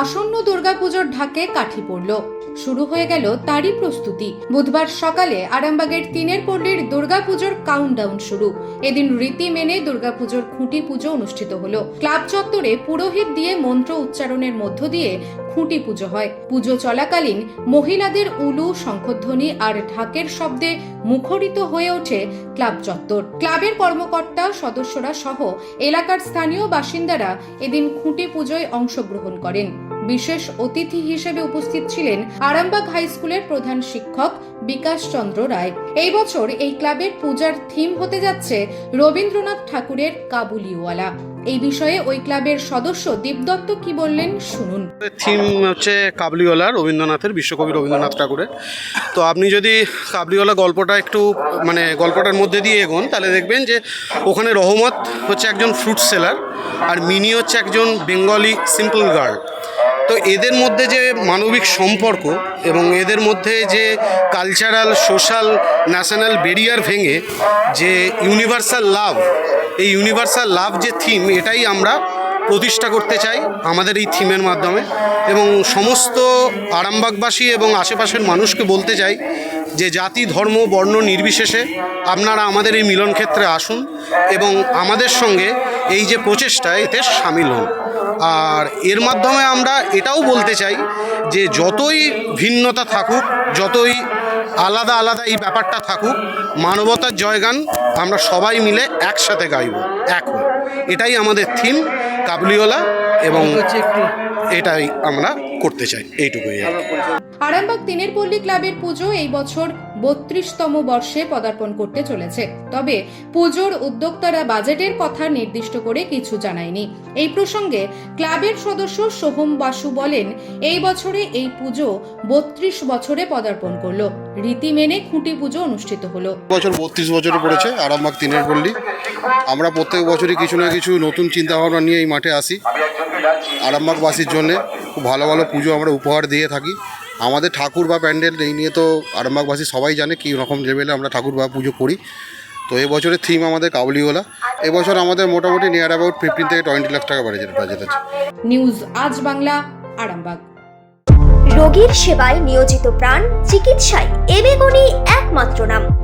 আসন্ন দুর্গাপুজোর ঢাকে কাঠি পড়ল। শুরু হয়ে গেল তারই প্রস্তুতি। বুধবার সকালে আরামবাগের তিনের পল্লীর দুর্গাপুজোর কাউন্টডাউন শুরু। এদিন রীতি মেনে দুর্গাপুজোর খুঁটি পুজো অনুষ্ঠিত হলো। ক্লাব চত্বরে পুরোহিত দিয়ে মন্ত্র উচ্চারণের মধ্য দিয়ে খুঁটি পুজো হয়। পুজো চলাকালীন মহিলাদের উলু, শঙ্খধ্বনি আর ঢাকের শব্দে মুখরিত হয়ে ওঠে ক্লাব চত্বর। ক্লাবের কর্মকর্তা, সদস্যরা সহ এলাকার স্থানীয় বাসিন্দারা এদিন খুঁটি পুজোয় অংশগ্রহণ করেন। বিশেষ অতিথি হিসেবে উপস্থিত ছিলেন আরামবাগ হাই স্কুলের প্রধান শিক্ষক বিকাশ চন্দ্র রায়। এই বছর এই ক্লাবের পূজার থিম হতে যাচ্ছে রবীন্দ্রনাথ ঠাকুরের কাবুলিওয়ালা। এই বিষয়ে ওই ক্লাবের সদস্য দীপদত্ত কি বললেন শুনুন। থিম হচ্ছে কাবলিওয়ালা, রবীন্দ্রনাথের বিশ্বকবি রবীন্দ্রনাথ ঠাকুরের। তো আপনি যদি কাবলিওয়ালা গল্পটা একটু মানে গল্পটার মধ্যে দিয়ে এগোন, তাহলে দেখবেন যে ওখানে রহমত হচ্ছে একজন ফ্রুট সেলার আর মিনি হচ্ছে একজন বেঙ্গলি সিম্পল গার্ল তো এদের মধ্যে যে মানবিক সম্পর্ক এবং এদের মধ্যে যে কালচারাল সোশ্যাল ন্যাশনাল ব্যারিয়ার ভেঙে যে ইউনিভার্সাল লাভ এই ইউনিভার্সাল লাভ যে থিম এটাই আমরা প্রতিষ্ঠা করতে চাই আমাদের এই থিমের মাধ্যমে। এবং সমস্ত আরামবাগবাসী এবং আশেপাশের মানুষকে বলতে চাই যে জাতি, ধর্ম, বর্ণ নির্বিশেষে আপনারা আমাদের এই মিলন ক্ষেত্রে আসুন এবং আমাদের সঙ্গে এই যে প্রচেষ্টা এতে সামিল হন। আর এর মাধ্যমে আমরা এটাও বলতে চাই যে যতই ভিন্নতা থাকুক, যতই আলাদা আলাদা এই ব্যাপারটা থাকুক, মানবতার জয়গান আমরা সবাই মিলে একসাথে গাইব হয়ে। এটাই আমাদের থিম কাবলিওলা এবং এটাই আমরা করতে চাই, এইটুকুই আরামবাগ তিনের পল্লী ক্লাবের পুজো এই বছর বত্রিশতম বর্ষে পদার্পণ করতে চলেছে। তবে পুজোর উদ্যোক্তারা বাজেটের কথা নির্দিষ্ট করে কিছু জানায়নি। এই প্রসঙ্গে ক্লাবের সদস্য সোহম বাসু বলেন, এই বছরে এই পুজো বত্রিশ বছরে পদার্পণ করল। রীতি মেনে খুঁটি পুজো অনুষ্ঠিত হলো। বছর বত্রিশ বছরে পড়েছে, আরামবাগ তিনের পল্লী। আমরা প্রত্যেক বছরই কিছু না কিছু নতুন চিন্তাভাবনা নিয়ে এই মাঠে আসি। আরামবাগবাসীর জন্যে খুব ভালো ভালো পুজো আমরা উপহার দিয়ে থাকি। আমাদের ঠাকুর বা প্যান্ডেল এই নিয়ে তো আরামবাগবাসী সবাই জানে কী রকম লেভেলে আমরা ঠাকুর বা পুজো করি। তো এবছরের থিম আমাদের কাবলিওলা এবছর আমাদের মোটামুটি নিয়ার অ্যাবাউট ফিফটিন থেকে টোয়েন্টি লাখ টাকা বাজেট বাজেট আছে। নিউজ আজ বাংলা আরামবাগ। রোগীর সেবায় নিয়োজিত প্রাণ চিকিৎসায় এবেগুনি একমাত্র নাম।